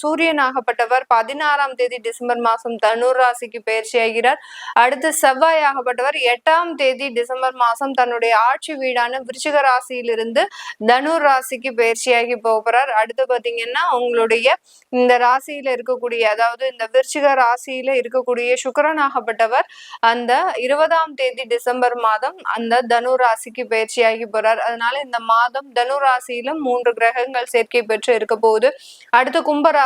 சூரியன் ஆகப்பட்டவர் பதினாறாம் தேதி டிசம்பர் மாசம் தனுர் ராசிக்கு பயிற்சி ஆகிறார். அடுத்து செவ்வாய் ஆகப்பட்டவர் எட்டாம் தேதி டிசம்பர் மாசம் தன்னுடைய ஆட்சி வீடான விருச்சிக ராசியிலிருந்து தனுர் ராசிக்கு பயிற்சியாகி போகிறார் அடுத்து பாத்தீங்கன்னா உங்களுடைய இந்த ராசியில இருக்கக்கூடிய அதாவது இந்த விருச்சிக ராசியில இருக்கக்கூடிய சுக்கரன் ஆகப்பட்டவர் அந்த இருபதாம் தேதி டிசம்பர் மாதம் அந்த தனு ராசிக்கு பயிற்சியாகி போறார். அதனால இந்த மாதம் தனு ராசியிலும் மூன்று கிரகங்கள் சேர்க்கை பெற்று இருக்க போகுது. அடுத்து கும்பரா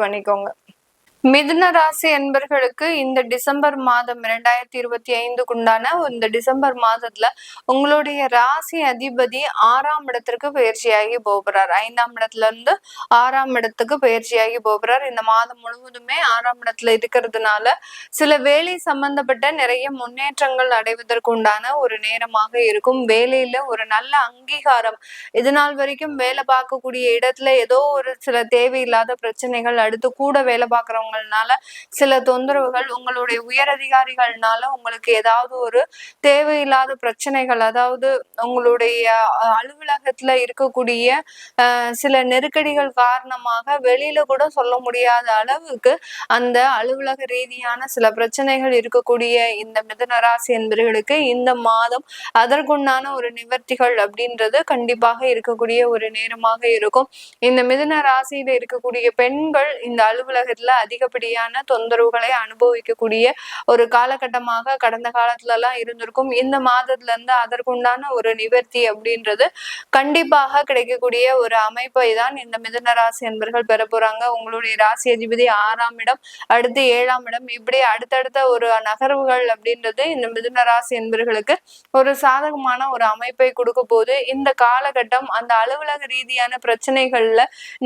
பண்ணிக்கோங்க. மிதுன ராசி என்பர்களுக்கு இந்த டிசம்பர் மாதம் இரண்டாயிரத்தி இருபத்தி ஐந்துக்குண்டான இந்த டிசம்பர் மாதத்துல உங்களுடைய ராசி அதிபதி ஆறாம் இடத்திற்கு பயிற்சியாகி போகிறார். ஐந்தாம் இடத்துல இருந்து ஆறாம் இடத்துக்கு பயிற்சியாகி போகிறார். இந்த மாதம் முழுவதுமே ஆறாம் இடத்துல இருக்கிறதுனால சில வேலை சம்பந்தப்பட்ட நிறைய முன்னேற்றங்கள் அடைவதற்கு உண்டான ஒரு நேரமாக இருக்கும். வேலையில ஒரு நல்ல அங்கீகாரம் இது நாள் வரைக்கும் வேலை பார்க்கக்கூடிய இடத்துல ஏதோ ஒரு சில தேவையில்லாத பிரச்சனைகள் அடுத்து கூட வேலை பார்க்குறவங்க இருக்கிறவங்கனால சில தொந்தரவுகள் உங்களுடைய உயர் அதிகாரிகள்னால உங்களுக்கு ஏதாவது ஒரு தேவையில்லாத பிரச்சனைகள் அதாவது உங்களுடைய அலுவலகத்துல இருக்கக்கூடிய சில நெருக்கடிகள் காரணமாக வெளியில கூட சொல்ல முடியாத அளவுக்கு அந்த அலுவலக ரீதியான சில பிரச்சனைகள் இருக்கக்கூடிய இந்த மிதனராசி என்பவர்களுக்கு இந்த மாதம் அதற்குண்டான ஒரு நிவர்த்திகள் அப்படின்றது கண்டிப்பாக இருக்கக்கூடிய ஒரு நேரமாக இருக்கும். இந்த மிதன ராசியில இருக்கக்கூடிய பெண்கள் இந்த அலுவலகத்துல அதிக அதிகப்படியான தொந்தரவுகளை அனுபவிக்கக்கூடிய ஒரு காலகட்டமாக கடந்த காலத்துல எல்லாம் இருந்திருக்கும். இந்த மாதத்துல இருந்து அதற்குண்டான ஒரு நிவர்த்தி அப்படின்றது கண்டிப்பாக கிடைக்கக்கூடிய ஒரு அமைப்பை தான் இந்த மிதன ராசி என்பர்கள் பெற போறாங்க. உங்களுடைய ராசி அதிபதி ஆறாம் இடம் அடுத்து ஏழாம் இடம். இப்படி அடுத்தடுத்த ஒரு நகர்வுகள் அப்படின்றது இந்த மிதுன ராசி என்பர்களுக்கு ஒரு சாதகமான ஒரு அமைப்பை கொடுக்க போது இந்த காலகட்டம் அந்த அலுவலக ரீதியான பிரச்சனைகள்ல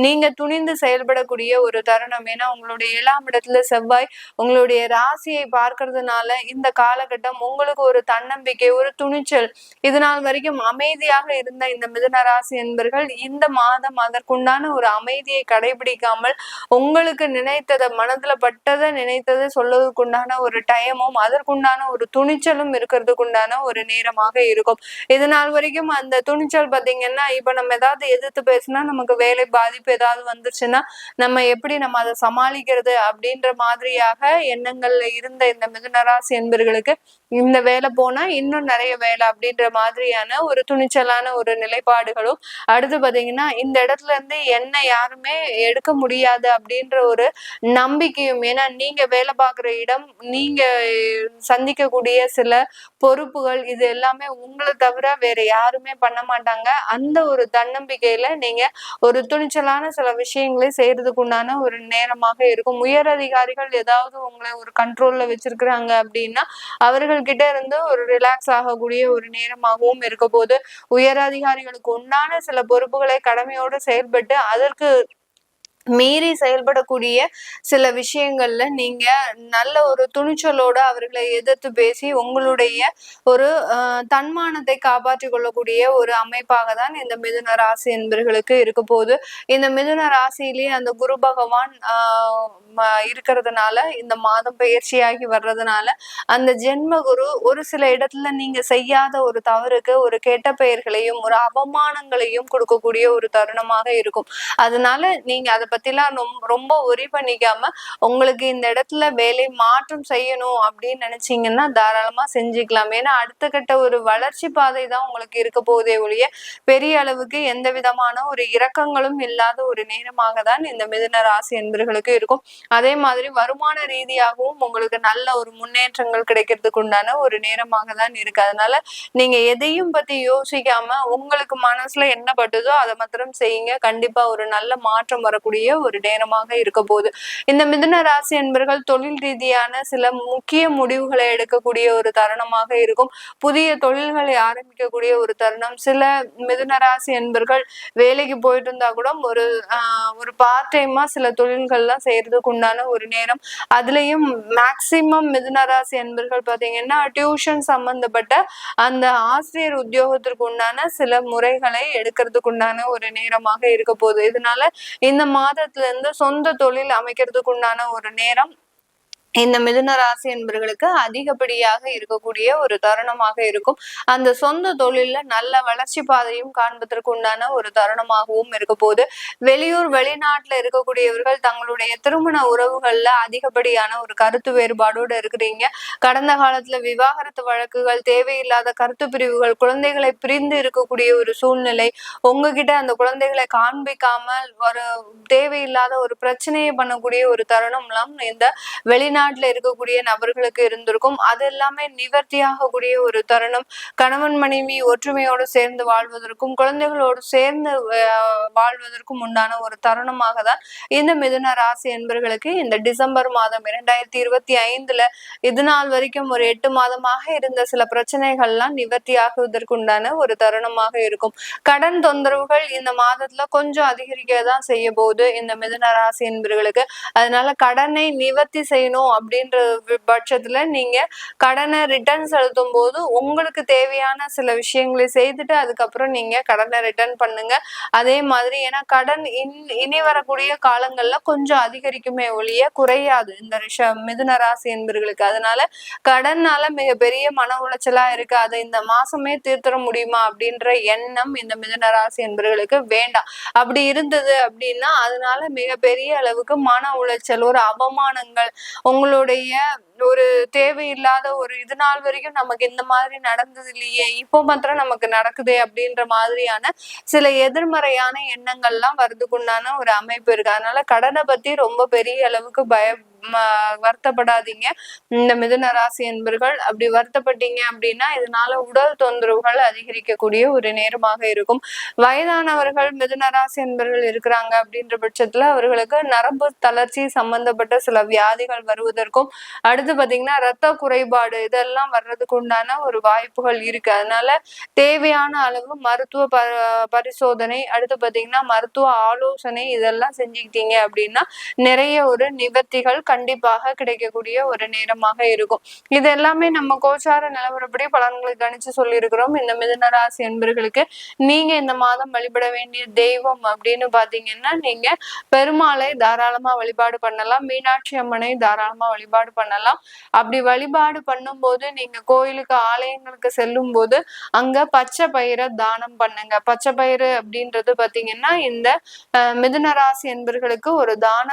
நீங்க துணிந்து செயல்படக்கூடிய ஒரு தருணம். ஏன்னா உங்களுடைய ஏழாம் இடத்துல செவ்வாய் உங்களுடைய ராசியை பார்க்கறதுனால இந்த காலகட்டம் உங்களுக்கு ஒரு தன்னம்பிக்கை ஒரு துணிச்சல். இது நாள் வரைக்கும் அமைதியாக இருந்த இந்த மிதன ராசி என்பர்கள் இந்த மாதம் அதற்குண்டான ஒரு அமைதியை கடைபிடிக்காமல் உங்களுக்கு நினைத்ததை மனதுல பட்டதை நினைத்ததை சொல்வதற்குண்டான ஒரு டைமும் அதற்குண்டான ஒரு துணிச்சலும் இருக்கிறதுக்குண்டான ஒரு நேரமாக இருக்கும். இது நாள் வரைக்கும் அந்த துணிச்சல் பார்த்தீங்கன்னா இப்ப நம்ம ஏதாவது எதிர்த்து பேசினா நமக்கு வேலை பாதிப்பு ஏதாவது வந்துருச்சுன்னா நம்ம எப்படி நம்ம அதை சமாளிக்கிறது அப்படின்ற மாதிரியாக எண்ணங்கள்ல இருந்த இந்த மிதுனராசி என்பர்களுக்கு இந்த வேலை போனா இன்னும் நிறைய வேலை அப்படின்ற மாதிரியான ஒரு துணிச்சலான ஒரு நிலைப்பாடுகளும். அடுத்து பாத்தீங்கன்னா இந்த இடத்துல இருந்து என்ன யாருமே எடுக்க முடியாது அப்படின்ற ஒரு நம்பிக்கையும் ஏன்னா நீங்க வேலை பார்க்குற இடம் நீங்க சந்திக்கக்கூடிய சில பொறுப்புகள் இது எல்லாமே உங்களை தவிர வேற யாருமே பண்ண மாட்டாங்க. அந்த ஒரு தன்னம்பிக்கையில நீங்க ஒரு துணிச்சலான சில விஷயங்களை செய்யறதுக்கு உண்டான ஒரு நேரமாக இருக்கும். உயர் அதிகாரிகள் ஏதாவது உங்களை ஒரு கண்ட்ரோல்ல வச்சிருக்கிறாங்க அப்படின்னா அவர்கள் கிட்ட இருந்து ஒரு ரிலாக்ஸ் ஆகக்கூடிய ஒரு நேரமாகவும் இருக்க போது உயர் அதிகாரிகளுக்கு உண்டான சில பொறுப்புகளை கடமையோடு செயல்பட்டு அதற்கு மீறி செயல்படக்கூடிய சில விஷயங்கள்ல நீங்க நல்ல ஒரு துணிச்சலோட அவர்களை எதிர்த்து பேசி உங்களுடைய ஒரு தன்மானத்தை காப்பாற்றிக் கொள்ளக்கூடிய ஒரு அமைப்பாக தான் இந்த மிதுன ராசி என்பர்களுக்கு இருக்க போகுது. இந்த மிதுன ராசியிலேயே அந்த குரு பகவான் ஆஹ் இருக்கிறதுனால இந்த மாதம் பயிற்சியாகி வர்றதுனால அந்த ஜென்ம குரு ஒரு சில இடத்துல நீங்க செய்யாத ஒரு தவறுக்கு ஒரு கெட்ட பெயர்களையும் ஒரு அவமானங்களையும் கொடுக்கக்கூடிய ஒரு தருணமாக இருக்கும். அதனால நீங்க அதை பத்திலாம் ரொம்ப ஒரி பண்ணிக்காம உங்களுக்கு இந்த இடத்துல வேலை மாற்றம் செய்யணும் அப்படின்னு நினைச்சீங்கன்னா தாராளமா செஞ்சுக்கலாம். ஏன்னா அடுத்த கட்ட ஒரு வளர்ச்சி பாதை தான் உங்களுக்கு இருக்க போதே ஒழிய பெரிய அளவுக்கு எந்த விதமான ஒரு இரக்கங்களும் இல்லாத ஒரு நேரமாக தான் இந்த மிதுன ராசி என்பர்களுக்கு இருக்கும். அதே மாதிரி வருமான ரீதியாகவும் உங்களுக்கு நல்ல ஒரு முன்னேற்றங்கள் கிடைக்கிறதுக்கு உண்டான ஒரு நேரமாக தான் இருக்கு. அதனால நீங்க எதையும் பத்தி யோசிக்காம உங்களுக்கு மனசுல என்ன பட்டுதோ அதை மாத்திரம் செய்யுங்க. கண்டிப்பா ஒரு நல்ல மாற்றம் வரக்கூடிய ஒரு நேரமாக இருக்க போகுது இந்த மிதுன ராசி என்பர்கள் தொழில் ரீதியான சில முக்கிய முடிவுகளை எடுக்கக்கூடிய ஒரு தருணமாக இருக்கும். புதிய தொழில்களை ஆரம்பிக்கக்கூடிய ஒரு தருணம். சில மிதுன ராசி என்பர்கள் வேலைக்கு போயிட்டு இருந்தா கூட ஒரு ஒரு பார்ட் டைமா சில தொழில்கள்லாம் செய்யறதுக்கு உண்டான ஒரு நேரம். அதுலயும் மேக்சிமம் மிதுனராசி என்பர்கள் பாத்தீங்கன்னா டியூஷன் சம்பந்தப்பட்ட அந்த ஆசிரியர் உத்தியோகத்திற்கு உண்டான சில முறைகளை எடுக்கிறதுக்கு உண்டான ஒரு நேரமாக இருக்க போகுது இதனால இந்த மாதத்துல இருந்து சொந்த தொழில் அமைக்கிறதுக்கு உண்டான ஒரு நேரம் இந்த மிதுன ராசி என்பர்களுக்கு அதிகப்படியாக இருக்கக்கூடிய ஒரு தருணமாக இருக்கும். அந்த சொந்த தொழில நல்ல வளர்ச்சி பாதையும் காண்பதற்கு உண்டான ஒரு தருணமாகவும் இருக்க போது வெளியூர் வெளிநாட்டுல இருக்கக்கூடியவர்கள் தங்களுடைய திருமண உறவுகள்ல அதிகப்படியான ஒரு கருத்து வேறுபாடோடு இருக்கிறீங்க. கடந்த காலத்துல விவாகரத்து வழக்குகள் தேவையில்லாத கருத்து பிரிவுகள் குழந்தைகளை பிரிந்து இருக்கக்கூடிய ஒரு சூழ்நிலை உங்ககிட்ட அந்த குழந்தைகளை காண்பிக்காமல் ஒரு தேவையில்லாத ஒரு பிரச்சனையை பண்ணக்கூடிய ஒரு தருணம் எல்லாம் இந்த வெளிநாட்டு வெளிநாட்டுல இருக்கக்கூடிய நபர்களுக்கு இருந்திருக்கும். அது எல்லாமே நிவர்த்தியாகக்கூடிய ஒரு தருணம். கணவன் மனைவி ஒற்றுமையோடு சேர்ந்து வாழ்வதற்கும் குழந்தைகளோடு சேர்ந்து வாழ்வதற்கும் உண்டான ஒரு தருணமாக தான் இந்த மிதுன ராசி என்பர்களுக்கு இந்த டிசம்பர் மாதம் இரண்டாயிரத்தி இருபத்தி ஐந்துல இது நாள் வரைக்கும் ஒரு எட்டு மாதமாக இருந்த சில பிரச்சனைகள்லாம் நிவர்த்தி ஆகுவதற்கு உண்டான ஒரு தருணமாக இருக்கும். கடன் தொந்தரவுகள் இந்த மாதத்துல கொஞ்சம் அதிகரிக்க தான் செய்ய போகுது இந்த மிதுன ராசி என்பர்களுக்கு. அதனால கடனை நிவர்த்தி செய்யணும் அப்படின்ற பட்சத்துல நீங்க கடனை ரிட்டர்ன் செலுத்தும் போது உங்களுக்கு தேவையான சில விஷயங்களை செய்துட்டு அதுக்கப்புறம் நீங்க கடனை ரிட்டர்ன் பண்ணுங்க. அதே மாதிரி ஏன்னா கடன் இனி வரக்கூடிய காலங்கள்ல கொஞ்சம் அதிகரிக்குமே ஒழிய குறையாது இந்த ரிஷ மிதுன ராசி என்பர்களுக்கு. அதனால கடனால மிகப்பெரிய மன உளைச்சலா இருக்கு. அதை இந்த மாசமே தீர்த்திட முடியுமா அப்படின்ற எண்ணம் இந்த மிதுன ராசி என்பர்களுக்கு வேண்டாம். அப்படி இருந்தது அப்படின்னா அதனால மிகப்பெரிய அளவுக்கு மன உளைச்சல் ஒரு அவமானங்கள் உங்க அவங்களுடைய ஒரு தேவையில்லாத ஒரு இது நாள் வரைக்கும் நமக்கு இந்த மாதிரி நடந்தது இல்லையே. இப்போ மாத்திரம் நமக்கு நடக்குதே அப்படின்ற மாதிரியான சில எதிர்மறையான எண்ணங்கள்லாம் வருதுக்குண்டான ஒரு அமைப்பு இருக்கு. அதனால கடனை பத்தி ரொம்ப பெரிய அளவுக்கு பய வருத்தப்படாதீங்க. இந்த மிதுன ராசி என்பர்கள் அப்படி வருத்தப்பட்டீங்க அப்படின்னா இதனால உடல் தொந்தரவுகள் அதிகரிக்கக்கூடிய ஒரு நேரமாக இருக்கும். வயதானவர்கள் மிதுன ராசி என்பர்கள் இருக்கிறாங்க அப்படின்ற பட்சத்துல அவர்களுக்கு நரம்பு தளர்ச்சி சம்பந்தப்பட்ட சில வியாதிகள் வருவதற்கும் அடுத்து பாத்தீங்கன்னா ரத்த குறைபாடு இதெல்லாம் வர்றதுக்கு உண்டான ஒரு வாய்ப்புகள் இருக்கு. அதனால தேவையான அளவு மருத்துவ ப பரிசோதனை அடுத்து பாத்தீங்கன்னா மருத்துவ ஆலோசனை இதெல்லாம் செஞ்சுக்கிட்டீங்க அப்படின்னா நிறைய ஒரு நிவர்த்திகள் கண்டிப்பாக கிடைக்கக்கூடிய ஒரு நேரமாக இருக்கும். இது எல்லாமே நம்ம கோச்சார நிலவரப்படி பலன்களை கணிச்சு சொல்லியிருக்கிறோம். இந்த மிதன ராசி என்பர்களுக்கு நீங்க இந்த மாதம் வழிபட வேண்டிய தெய்வம் அப்படின்னு பாத்தீங்கன்னா நீங்க பெருமாளை தாராளமா வழிபாடு பண்ணலாம். மீனாட்சி அம்மனை தாராளமா வழிபாடு பண்ணலாம். அப்படி வழிபாடு பண்ணும்போது நீங்க கோயிலுக்கு ஆலயங்களுக்கு செல்லும் போது அங்க பச்சை பயிரை தானம் பண்ணுங்க. பச்சை பயிறு அப்படின்றது பாத்தீங்கன்னா இந்த மிதுன ராசி என்பர்களுக்கு ஒரு தான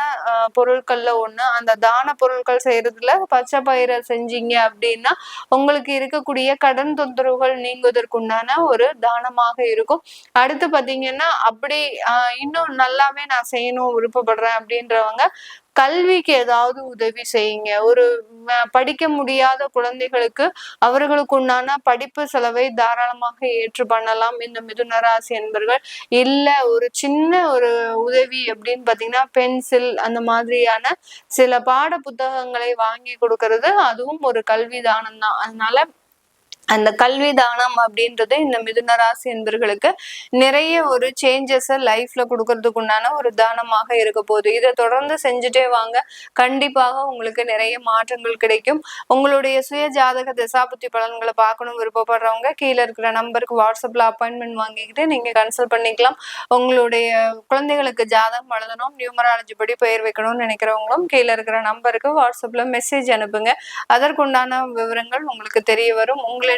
பொருட்கள்ல ஒண்ணு அந்த அந்த தான பொருட்கள் செய்யறதுல பச்சை பயிரை செஞ்சீங்க அப்படின்னா உங்களுக்கு இருக்கக்கூடிய கடன் தொந்தரவுகள் நீங்குவதற்குண்டான ஒரு தானமாக இருக்கும். அடுத்து பாத்தீங்கன்னா அப்படி இன்னும் நல்லாவே நான் செய்யணும் விருப்பப்படுறேன் அப்படின்றவங்க கல்விக்கு ஏதாவது உதவி செய்யுங்க. ஒரு படிக்க முடியாத குழந்தைகளுக்கு அவர்களுக்கு உண்டான படிப்பு செலவை தாராளமாக ஏற்று பண்ணலாம். இந்த மிதுனராசி என்பர்கள் இல்ல ஒரு சின்ன ஒரு உதவி அப்படின்னு பாத்தீங்கன்னா பென்சில் அந்த மாதிரியான சில பாட புத்தகங்களை வாங்கி கொடுக்கறது அதுவும் ஒரு கல்வி தானம் தான் அதனால அந்த கல்வி தானம் அப்படின்றது இந்த மிதுன ராசி என்பர்களுக்கு நிறைய ஒரு சேஞ்சஸை லைஃப்ல கொடுக்கறதுக்கு உண்டான ஒரு தானமாக இருக்க போகுது. இதை தொடர்ந்து செஞ்சுட்டே வாங்க. கண்டிப்பாக உங்களுக்கு நிறைய மாற்றங்கள் கிடைக்கும். உங்களுடைய சுய ஜாதக திசாபுத்தி பலன்களை பார்க்கணும் விருப்பப்படுறவங்க கீழே இருக்கிற நம்பருக்கு வாட்ஸ்அப்ல அப்பாயின்மெண்ட் வாங்கிக்கிட்டு நீங்க கன்சல்ட் பண்ணிக்கலாம். உங்களுடைய குழந்தைகளுக்கு ஜாதகம் எழுதணும் நியூமராலஜி படி பெயர் வைக்கணும்னு நினைக்கிறவங்களும் கீழே இருக்கிற நம்பருக்கு வாட்ஸ்அப்ல மெசேஜ் அனுப்புங்க. அதற்குண்டான விவரங்கள் உங்களுக்கு தெரிய வரும். உங்களை